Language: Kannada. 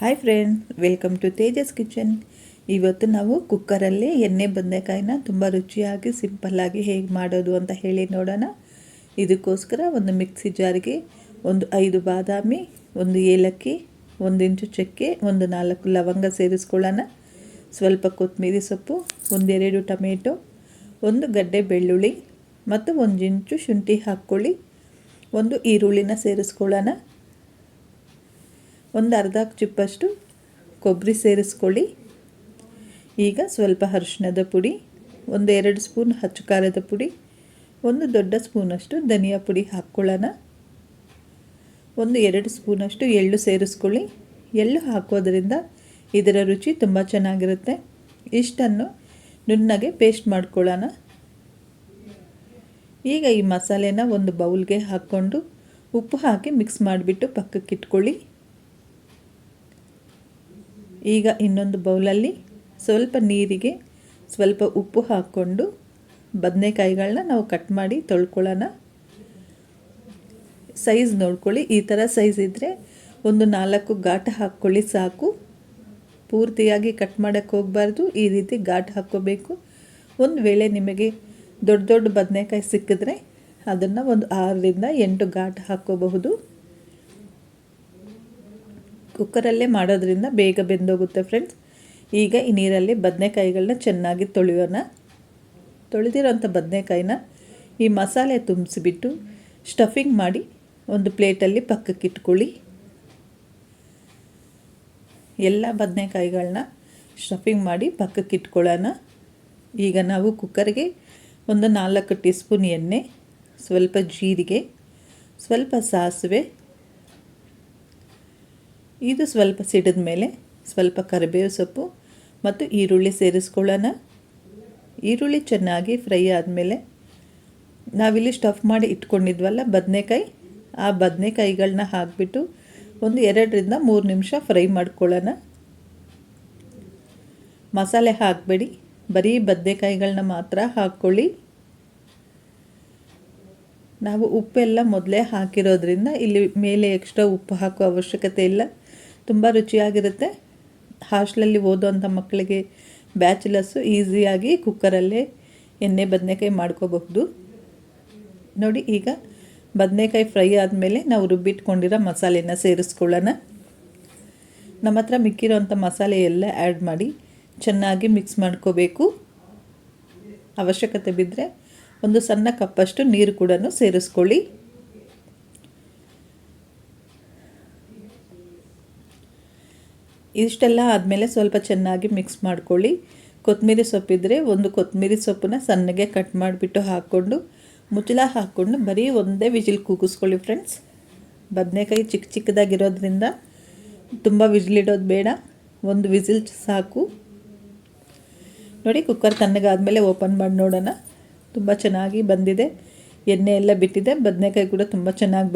Hi friend welcome to Tejas kitchen ಇವತ್ತು ನಾವು ಕುಕ್ಕರಲ್ಲಿ ಎಣ್ಣೆ ಬದನೆಕಾಯಿನ ತುಂಬ ರುಚಿಯಾಗಿ ಸಿಂಪಲ್ಲಾಗಿ ಹೇಗೆ ಮಾಡೋದು ಅಂತ ಹೇಳಿ ನೋಡೋಣ. ಇದಕ್ಕೋಸ್ಕರ ಒಂದು ಮಿಕ್ಸಿ ಜಾರಿಗೆ ಒಂದು ಐದು ಬಾದಾಮಿ, ಒಂದು ಏಲಕ್ಕಿ, ಒಂದು ಇಂಚು ಚಕ್ಕೆ, ಒಂದು ನಾಲ್ಕು ಲವಂಗ ಸೇರಿಸ್ಕೊಳ್ಳೋಣ. ಸ್ವಲ್ಪ ಕೊತ್ತಂಬರಿ ಸೊಪ್ಪು ಒಂದೆರಡು ಟೊಮೆಟೊ, ಒಂದು ಗಡ್ಡೆ ಬೆಳ್ಳುಳ್ಳಿ ಮತ್ತು ಒಂದು ಇಂಚು ಶುಂಠಿ ಹಾಕ್ಕೊಳ್ಳಿ. ಒಂದು ಈರುಳ್ಳಿನ ಸೇರಿಸ್ಕೊಳ್ಳೋಣ. ಒಂದು ಅರ್ಧ ಚಿಪ್ಪಷ್ಟು ಕೊಬ್ಬರಿ ಸೇರಿಸ್ಕೊಳ್ಳಿ. ಈಗ ಸ್ವಲ್ಪ ಅರಿಶಿಣದ ಪುಡಿ, ಒಂದು ಎರಡು ಸ್ಪೂನ್ ಹಚ್ಚು ಖಾರದ ಪುಡಿ, ಒಂದು ದೊಡ್ಡ ಸ್ಪೂನಷ್ಟು ಧನಿಯಾ ಪುಡಿ ಹಾಕ್ಕೊಳ್ಳೋಣ. ಒಂದು ಎರಡು ಸ್ಪೂನಷ್ಟು ಎಳ್ಳು ಸೇರಿಸ್ಕೊಳ್ಳಿ. ಎಳ್ಳು ಹಾಕೋದ್ರಿಂದ ಇದರ ರುಚಿ ತುಂಬ ಚೆನ್ನಾಗಿರುತ್ತೆ. ಇಷ್ಟನ್ನು ನುಣ್ಣಗೆ ಪೇಸ್ಟ್ ಮಾಡ್ಕೊಳ್ಳೋಣ. ಈಗ ಈ ಮಸಾಲೆನ ಒಂದು ಬೌಲ್ಗೆ ಹಾಕ್ಕೊಂಡು ಉಪ್ಪು ಹಾಕಿ ಮಿಕ್ಸ್ ಮಾಡಿಬಿಟ್ಟು ಪಕ್ಕಕ್ಕೆ ಇಟ್ಕೊಳ್ಳಿ ಈಗ ಇನ್ನೊಂದು ಬೌಲಲ್ಲಿ ಸ್ವಲ್ಪ ನೀರಿಗೆ ಸ್ವಲ್ಪ ಉಪ್ಪು ಹಾಕ್ಕೊಂಡು ಬದನೆಕಾಯಿಗಳನ್ನ ನಾವು ಕಟ್ ಮಾಡಿ ತೊಳ್ಕೊಳ್ಳೋಣ. ಸೈಜ್ ನೋಡ್ಕೊಳ್ಳಿ. ಈ ಥರ ಸೈಜ್ ಇದ್ದರೆ ಒಂದು ನಾಲ್ಕು ಘಾಟ್ ಹಾಕ್ಕೊಳ್ಳಿ ಸಾಕು. ಪೂರ್ತಿಯಾಗಿ ಕಟ್ ಮಾಡೋಕ್ಕೆ ಹೋಗಬಾರ್ದು. ಈ ರೀತಿ ಘಾಟ್ ಹಾಕ್ಕೋಬೇಕು. ಒಂದು ವೇಳೆ ನಿಮಗೆ ದೊಡ್ಡ ದೊಡ್ಡ ಬದನೆಕಾಯಿ ಸಿಕ್ಕಿದ್ರೆ ಅದನ್ನು ಒಂದು ಆರರಿಂದ ಎಂಟು ಘಾಟ್ ಹಾಕ್ಕೋಬಹುದು. ಕುಕ್ಕರಲ್ಲೇ ಮಾಡೋದ್ರಿಂದ ಬೇಗ ಬೆಂದೋಗುತ್ತೆ ಫ್ರೆಂಡ್ಸ್ ಈಗ ಈ ನೀರಲ್ಲಿ ಬದನೆಕಾಯಿಗಳನ್ನ ಚೆನ್ನಾಗಿ ತೊಳೆಯೋಣ. ತೊಳೆದಿರೋಂಥ ಬದನೆಕಾಯಿನ ಈ ಮಸಾಲೆ ತುಂಬಿಸಿಬಿಟ್ಟು ಸ್ಟಫಿಂಗ್ ಮಾಡಿ ಒಂದು ಪ್ಲೇಟಲ್ಲಿ ಪಕ್ಕಕ್ಕೆ ಇಟ್ಕೊಳ್ಳಿ. ಎಲ್ಲ ಬದನೆಕಾಯಿಗಳನ್ನ ಸ್ಟಫಿಂಗ್ ಮಾಡಿ ಪಕ್ಕಕ್ಕೆ ಇಟ್ಕೊಳ್ಳೋಣ. ಈಗ ನಾವು ಕುಕ್ಕರ್ಗೆ ಒಂದು ನಾಲ್ಕು ಟೀ ಸ್ಪೂನ್ ಎಣ್ಣೆ, ಸ್ವಲ್ಪ ಜೀರಿಗೆ, ಸ್ವಲ್ಪ ಸಾಸಿವೆ ಇದು ಸ್ವಲ್ಪ ಸಿಡಿದ ಮೇಲೆ ಸ್ವಲ್ಪ ಕರಿಬೇವು ಸೊಪ್ಪು ಮತ್ತು ಈರುಳ್ಳಿ ಸೇರಿಸ್ಕೊಳ್ಳೋಣ. ಈರುಳ್ಳಿ ಚೆನ್ನಾಗಿ ಫ್ರೈ ಆದಮೇಲೆ ನಾವಿಲ್ಲಿ ಸ್ಟಫ್ ಮಾಡಿ ಇಟ್ಕೊಂಡಿದ್ವಲ್ಲ ಬದನೆಕಾಯಿ, ಆ ಬದನೆಕಾಯಿಗಳನ್ನ ಹಾಕಿಬಿಟ್ಟು ಒಂದು ಎರಡರಿಂದ ಮೂರು ನಿಮಿಷ ಫ್ರೈ ಮಾಡ್ಕೊಳ್ಳೋಣ. ಮಸಾಲೆ ಹಾಕಬೇಡಿ, ಬರೀ ಬದನೆಕಾಯಿಗಳನ್ನ ಮಾತ್ರ ಹಾಕ್ಕೊಳ್ಳಿ. ನಾವು ಉಪ್ಪೆಲ್ಲ ಮೊದಲೇ ಹಾಕಿರೋದ್ರಿಂದ ಇಲ್ಲಿ ಮೇಲೆ ಎಕ್ಸ್ಟ್ರಾ ಉಪ್ಪು ಹಾಕೋ ಅವಶ್ಯಕತೆ ಇಲ್ಲ. ತುಂಬ ರುಚಿಯಾಗಿರುತ್ತೆ. ಹಾಸ್ಟ್ಲಲ್ಲಿ ಓದೋವಂಥ ಮಕ್ಕಳಿಗೆ ಬ್ಯಾಚುಲರ್ಸು ಈಸಿಯಾಗಿ ಕುಕ್ಕರಲ್ಲೇ ಎಣ್ಣೆ, ಬದನೆಕಾಯಿ ಮಾಡ್ಕೋಬಹುದು. ನೋಡಿ, ಈಗ ಬದನೆಕಾಯಿ ಫ್ರೈ ಆದಮೇಲೆ ನಾವು ರುಬ್ಬಿಟ್ಕೊಂಡಿರೋ ಮಸಾಲೆನ ಸೇರಿಸ್ಕೊಳ್ಳೋಣ. ನಮ್ಮ ಹತ್ರ ಮಿಕ್ಕಿರೋಂಥ ಮಸಾಲೆ ಎಲ್ಲ ಆ್ಯಡ್ ಮಾಡಿ ಚೆನ್ನಾಗಿ ಮಿಕ್ಸ್ ಮಾಡ್ಕೋಬೇಕು. ಅವಶ್ಯಕತೆ ಬಿದ್ದರೆ ಒಂದು ಸಣ್ಣ ಕಪ್ಪಷ್ಟು ನೀರು ಕೂಡ ಸೇರಿಸ್ಕೊಳ್ಳಿ. ಇಷ್ಟೆಲ್ಲ ಆದಮೇಲೆ ಸ್ವಲ್ಪ ಚೆನ್ನಾಗಿ ಮಿಕ್ಸ್ ಮಾಡ್ಕೊಳ್ಳಿ. ಕೊತ್ತಂಬರಿ ಸೊಪ್ಪಿದ್ರೆ ಒಂದು ಕೊತ್ತಂಬರಿ ಸೊಪ್ಪನ್ನ ಸಣ್ಣಗೆ ಕಟ್ ಮಾಡಿಬಿಟ್ಟು ಹಾಕ್ಕೊಂಡು, ಮುಚ್ಚಳ ಹಾಕ್ಕೊಂಡು ಬರೀ ಒಂದೇ ವಿಜಿಲ್ ಕೂಗಿಸ್ಕೊಳ್ಳಿ ಫ್ರೆಂಡ್ಸ್ ಬದನೆಕಾಯಿ ಚಿಕ್ಕ ಚಿಕ್ಕದಾಗಿರೋದ್ರಿಂದ ತುಂಬ ವಿಜಿಲಿಡೋದು ಬೇಡ. ಒಂದು ವಿಜಿಲ್ ಸಾಕು. ನೋಡಿ ಕುಕ್ಕರ್ ತಣ್ಣಗಾದಮೇಲೆ ಓಪನ್ ಮಾಡಿ ನೋಡೋಣ. ತುಂಬ ಚೆನ್ನಾಗಿ ಬಂದಿದೆ. ಎಣ್ಣೆ ಎಲ್ಲ ಬಿಟ್ಟಿದೆ. ಬದನೆಕಾಯಿ ಕೂಡ ತುಂಬ ಚೆನ್ನಾಗಿ